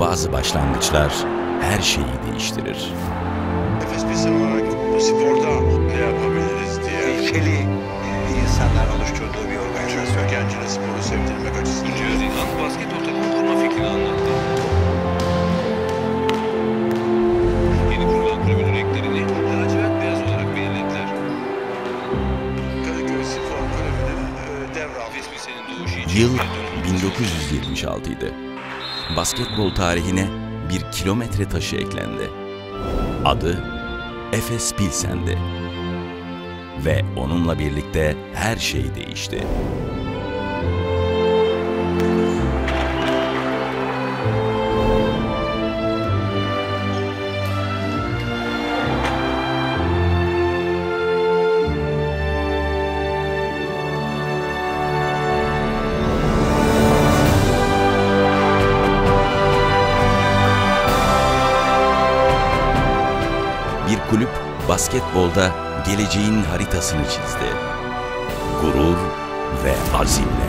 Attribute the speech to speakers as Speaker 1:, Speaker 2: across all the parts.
Speaker 1: bazı başlangıçlar her şeyi değiştirir.
Speaker 2: Efes Pilsen olarak bu sporda ne yapabiliriz diye
Speaker 3: ilkeli insanlar oluşturduğu bir organizasyon.
Speaker 2: gencine sporu sevdirmek açısından.
Speaker 4: Türkiye Özilhan basketbol takımı kurma fikrini anlattı. Yeni kurulan kulübün renklerini lacivert beyaz olarak belirlediler.
Speaker 2: Kadıköy Spor Kulübü'nün e,
Speaker 4: için
Speaker 1: Yıl
Speaker 4: bir dönüm noktası.
Speaker 1: 1976 idi. Basketbol tarihine bir kilometre taşı eklendi. Adı Efes Pilsen'di. Ve onunla birlikte her şey değişti. Bir kulüp basketbolda geleceğin haritasını çizdi. Gurur ve azimle.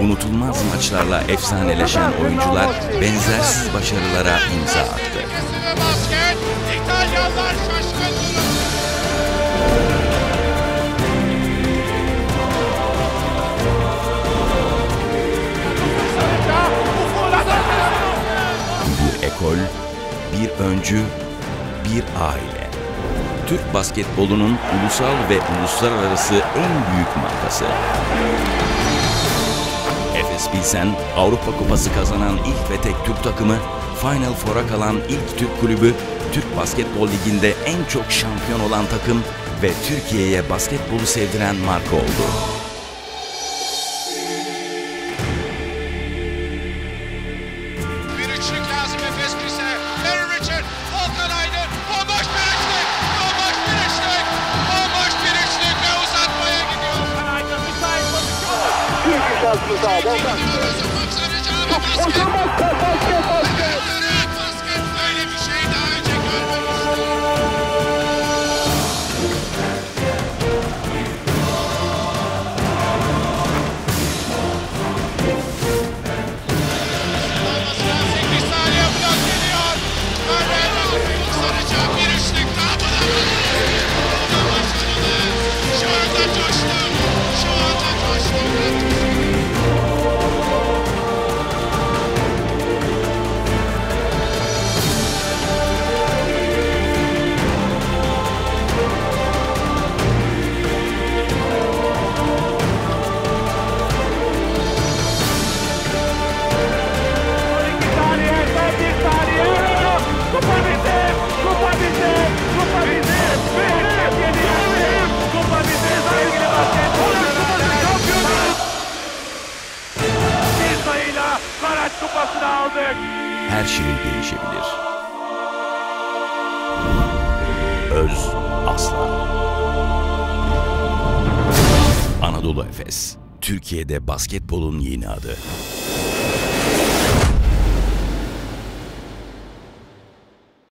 Speaker 1: Unutulmaz maçlarla efsaneleşen oyuncular benzersiz başarılara imza attı. Bir ekol, bir öncü, bir aile. Türk basketbolunun ulusal ve uluslararası en büyük markası. Efes Pilsen, Avrupa Kupası kazanan ilk ve tek Türk takımı, Final Four'a kalan ilk Türk kulübü, Türk Basketbol Ligi'nde en çok şampiyon olan takım ve Türkiye'ye basketbolu sevdiren marka oldu.
Speaker 5: Bir üçlük Volta, volta. Volta, the.
Speaker 1: Her şey değişebilir. Öz Aslan Anadolu Efes Türkiye'de basketbolun yeni adı.